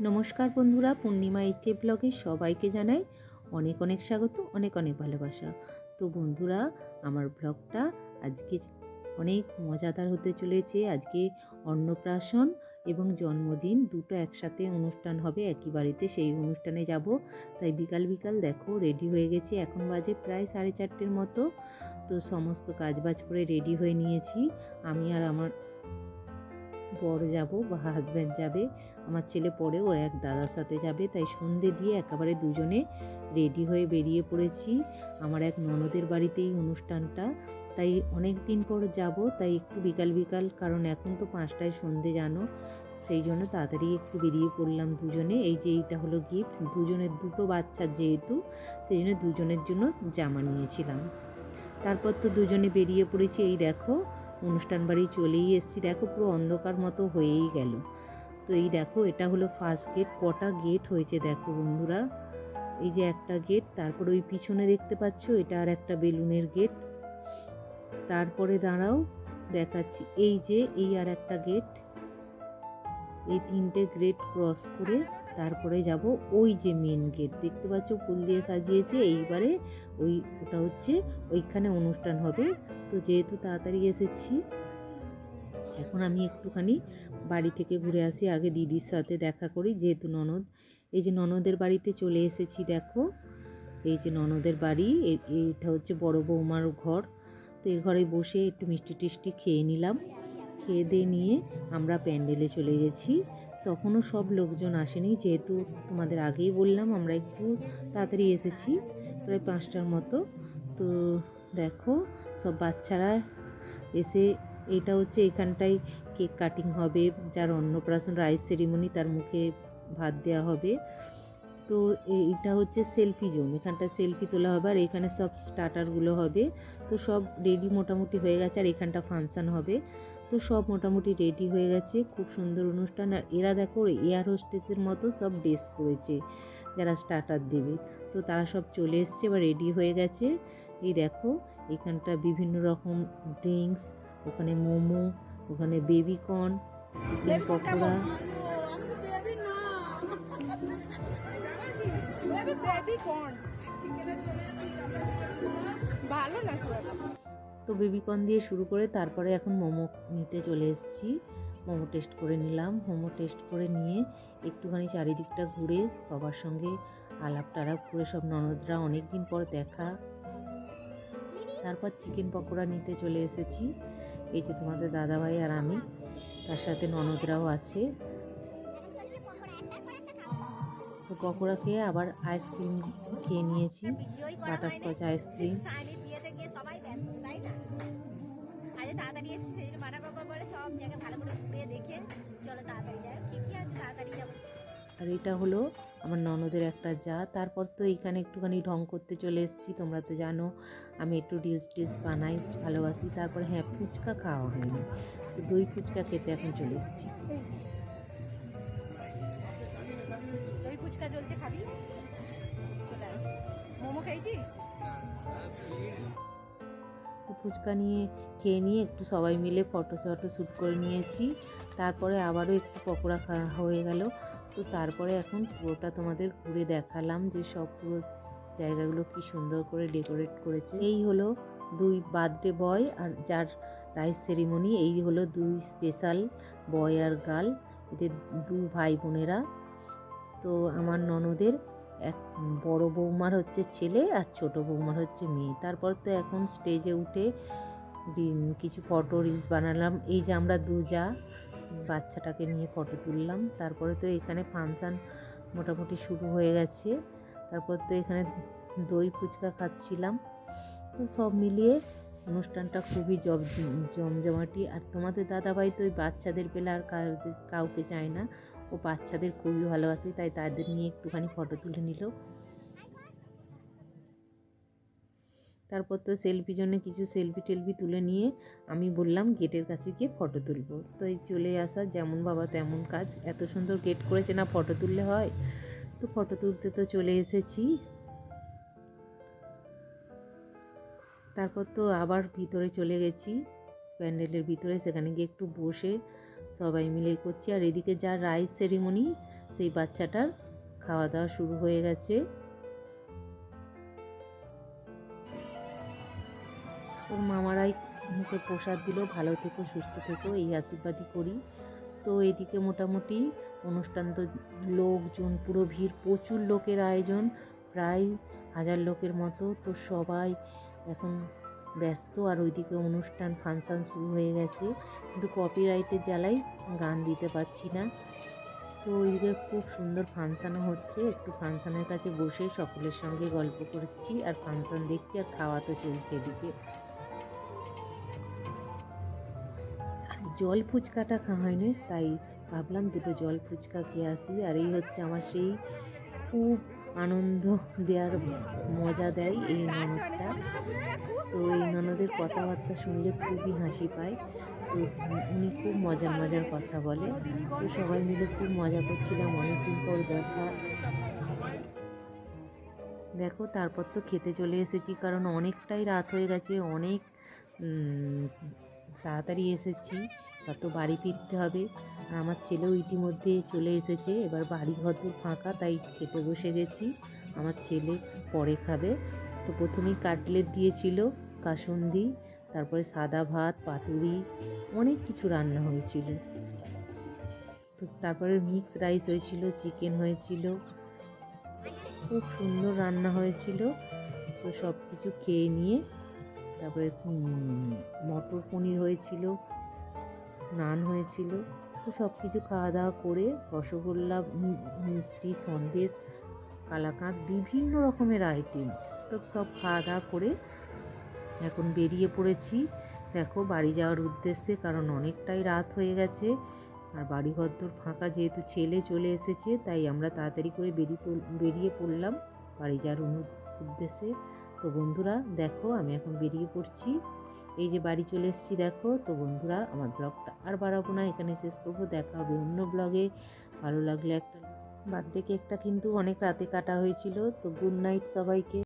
নমস্কার বন্ধুরা, পূর্ণিমা এইচকে ব্লগে সবাইকে জানাই অনেক অনেক স্বাগত, অনেক অনেক ভালোবাসা। তো বন্ধুরা, আমার ব্লগটা আজকে অনেক মজাদার হতে চলেছে। আজকে অন্নপ্রাশন এবং জন্মদিন দুটো একসাথে অনুষ্ঠান হবে, একই বাড়িতে সেই অনুষ্ঠানে যাব। তাই বিকাল বিকাল দেখো রেডি হয়ে গেছি। এখন বাজে প্রায় সাড়ে চারটের মতো। তো সমস্ত কাজবাজ করে রেডি হয়ে নিয়েছি। আমি আর আমার বর যাব বা হাজব্যান্ড যাবে, আমার ছেলে পরে ওর এক দাদার সাথে যাবে, তাই সন্ধে দিয়ে একেবারে দুজনে রেডি হয়ে বেরিয়ে পড়েছি। আমার এক ননদের বাড়িতেই অনুষ্ঠানটা, তাই অনেক দিন পর যাব, তাই একটু বিকাল বিকাল, কারণ এখন তো পাঁচটায় সন্ধে জানো, সেই জন্য তাড়াতাড়ি একটু বেরিয়ে পড়লাম দুজনে। এই যে এইটা হলো গিফট দুজনের দুটো বাচ্চার যেহেতু, সেই জন্য দুজনের জন্য জামা নিয়েছিলাম। তারপর তো দুজনে বেরিয়ে পড়েছি, এই দেখো অনুষ্ঠান বাড়ি চলেই এসেছি। দেখো পুরো অন্ধকার মতো হয়েই গেল। তো এই দেখো, এটা হলো ফার্স্ট গেট কটা গেট হয়েছে দেখো বন্ধুরা। এই যে একটা গেট তারপর ওই পিছনে দেখতে পাচ্ছ, এটা আর একটা বেলুনের গেট তারপরে দাঁড়াও, দেখাচ্ছি। এই যে, এই আর একটা গেট এই তিনটে গেট ক্রস করে তারপরে যাব ওই যে মেন গেট দেখতে পাচ্ছ ফুল দিয়ে সাজিয়েছে, এইবারে ওই ওটা হচ্ছে, ওইখানে অনুষ্ঠান হবে। তো যেহেতু তাড়াতাড়ি এসেছি, এখন আমি একটুখানি বাড়ি থেকে ঘুরে আসি, আগে দিদির সাথে দেখা করি, যেহেতু ননদ। এই যে ননদের বাড়িতে চলে এসেছি, দেখো। এই যে ননদের বাড়ি, এ- এইটা হচ্ছে বড় বৌমার ঘর। তো এর ঘরে বসে একটু মিষ্টি টিষ্টি খেয়ে নিলাম। খেয়ে দিয়ে নিয়ে আমরা প্যান্ডেলে চলে গেছি। তখনও সব লোকজন আসেনি, যেহেতু তোমাদের আগেই বললাম আমরা একটু তাড়াতাড়ি এসেছি, প্রায় পাঁচটার মতো। তো দেখো, সব বাচ্চারা এসে, এটা হচ্ছে এখানটায় কেক কাটিং হবে, যার অন্নপ্রাশন, রাইস সেরিমনি তার মুখে ভাত দেওয়া হবে। তো এইটা হচ্ছে সেলফি জোন এখানটা সেলফি তোলা হবে, আর এখানে সব স্টার্টারগুলো হবে। তো সব রেডি মোটামুটি হয়ে গেছে, আর এখানটা ফাংশান হবে। তো সব মোটামুটি রেডি হয়ে গেছে। খুব সুন্দর অনুষ্ঠান। আর এরা দেখো এয়ার হোস্টেসের মতো সব ড্রেস পরেছে যারা স্টার্টার দেবে। তো তারা সব চলে এসছে বা রেডি হয়ে গেছে। এই দেখো এখানটা বিভিন্ন রকম ড্রিঙ্কস ওখানে মোমো ওখানে বেবিকর্ন চিকেন পকোড়া। ভালো না। তো বেবিকর্ন দিয়ে শুরু করে তারপরে এখন মোমো নিতে চলে এসেছি। মোমো টেস্ট করে নিলাম। মোমো টেস্ট করে নিয়ে একটুখানি চারিদিকটা ঘুরে সবার সঙ্গে আলাপ টালাপ করে সব ননদরা অনেক দিন পর দেখা। তারপর চিকেন পকোড়া নিতে চলে এসেছি। এই যে তোমাদের দাদাভাই আর আমি, তার সাথে ননদরাও আছে। তো পকোড়া খেয়ে আবার আইসক্রিম খেয়ে নিয়েছি। বাটারস্কচ আইসক্রিম আর এটা হলো আমার ননদের একটা যা। তারপর তো এইখানে একটুখানি ঢং করতে চলে এসেছি তোমরা তো জানো। আমি একটু ডিস টিলস বানাই ভালোবাসি। তারপর হ্যাঁ ফুচকা খাওয়া হয়নি। তো দই ফুচকা খেতে এখন চলে এসেছি। দই ফুচকা চলছে, খাবি? চলে মোমো খেয়েছিস? ফুচকা নিয়ে খেয়ে নিয়ে একটু সবাই মিলে ফটো ফটো শ্যুট করে নিয়েছি। তারপরে আবারও একটু পকোড়া খাওয়া হয়ে গেল। তো তারপরে এখন পুরোটা তোমাদের ঘুরে দেখালাম যে সব পুরো জায়গাগুলো কি সুন্দর করে ডেকোরেট করেছে। এই হলো দুই বার্থডে বয় আর যার রাইস সেরিমনি, এই হলো দুই স্পেশাল বয় আর গার্ল, এদের দু ভাই বোনেরা। তো আমার ননদের এক বড় বৌমার হচ্ছে ছেলে আর ছোট বৌমার হচ্ছে মেয়ে। তারপর তো এখন স্টেজে উঠে কিছু ফটো রিলস বানালাম। এই যে আমরা দু যা বাচ্চাটাকে নিয়ে ফটো তুললাম। তারপরে তো এখানে ফাংশান মোটামুটি শুরু হয়ে গেছে। তারপর তো এখানে দই ফুচকা খাচ্ছিলাম। তো সব মিলিয়ে অনুষ্ঠানটা খুবই জম জমজমাটি। আর তোমাদের দাদাভাই তো ওই বাচ্চাদের পেলে আর কাউকে চায় না। ও বাচ্চাদের খুবই ভালোবাসে, তাই তাদের নিয়ে একটুখানি ফটো তুলে নিল। তারপর তো সেলফি জন্য কিছু সেলফি টেলফি তুলে নিয়ে আমি বললাম গেটের কাছে গিয়ে ফটো তুলব। তো এই চলে আসা যেমন বাবা তেমন কাজ। এত সুন্দর গেট করেছে না ফটো তুললে হয়? তো ফটো তুলতে তো চলে এসেছি। তারপর তো আবার ভিতরে চলে গেছি। প্যান্ডেলের ভিতরে সেখানে গিয়ে একটু বসে সবাই মিলে করছি। আর এদিকে যা রাইস সেরিমনি সেই বাচ্চাটার খাওয়া দাওয়া শুরু হয়ে গেছে। ওর মামারাই মুখে প্রসাদ দিল, ভালো থেকো, সুস্থ থেকো, এই আশীর্বাদই করি। তো এদিকে মোটামুটি অনুষ্ঠান তো লোকজন, পুরো ভিড়, প্রচুর লোকের আয়োজন, প্রায় হাজার লোকের মতো। তো সবাই এখন ব্যস্ত, আর ওইদিকে অনুষ্ঠান, ফাংশান শুরু হয়ে গেছে। কিন্তু কপিরাইটের জ্বালাই গান দিতে পারছি না। তো ওইদিকে খুব সুন্দর ফাংশানও হচ্ছে, একটু ফাংশানের কাছে বসে সকলের সঙ্গে গল্প করছি, আর ফাংশন দেখছি, আর খাওয়া তো চলছে এদিকে। জল ফুচকাটা খাওয়া হয়নি, তাই ভাবলাম দুটো জল ফুচকা খেয়ে আসি। আর এই হচ্ছে আমার সেই খুব আনন্দ দেওয়ার মজা দেয় এই ননদটা। তো এই ননদের কথাবার্তা শুনলে খুবই হাসি পায়। তো উনি খুব মজার মজার কথা বলে। তো সবাই মিলে খুব মজা করছিলাম, অনেকদিন পর দেখা। দেখো, তারপর তো খেতে চলে এসেছি, কারণ অনেকটাই রাত হয়ে গেছে, অনেক তাড়াতাড়ি এসেছি। বা তো বাড়ি ফিরতে হবে। আর আমার ছেলেও ইতিমধ্যে চলে এসেছে, এবার বাড়ি ঘর তো ফাঁকা, তাই খেতে বসে গেছি। আমার ছেলে পরে খাবে। তো প্রথমেই কাটলেট দিয়েছিল, কাসুন্দি, তারপরে সাদা ভাত, পাতুরি, অনেক কিছু রান্না হয়েছিল। তো তারপরে মিক্স রাইস হয়েছিল চিকেন হয়েছিল, খুব সুন্দর রান্না হয়েছিল। তো সব কিছু খেয়ে নিয়ে, তারপরে মটর পনির হয়েছিল নান হয়েছিল। তো সব কিছু খাওয়া দাওয়া করে রসগোল্লা মিষ্টি, সন্দেশ, কালাকাঁদ, বিভিন্ন রকমের আইটেম তো সব খাওয়া দাওয়া করে এখন বেরিয়ে পড়েছি। দেখো বাড়ি যাওয়ার উদ্দেশ্যে কারণ অনেকটাই রাত হয়ে গেছে আর বাড়ি ঘরদোর ফাঁকা যেহেতু ছেলে চলে এসেছে তাই আমরা তাড়াতাড়ি করে বেরিয়ে বেরিয়ে পড়লাম বাড়ি যাওয়ার উদ্দেশ্যে। তো বন্ধুরা দেখো আমি এখন বেরিয়ে পড়ছি। এই যে বাড়ি চলে এসেছি, দেখো। তো বন্ধুরা, আমার ব্লগটা আর বাড়াবো না, এখানে শেষ করব। দেখা হবে অন্য ব্লগে। ভালো লাগলে একটা বার্থডে কেকটা কিন্তু অনেক রাতে কাটা হয়েছিল। তো গুড নাইট সবাইকে।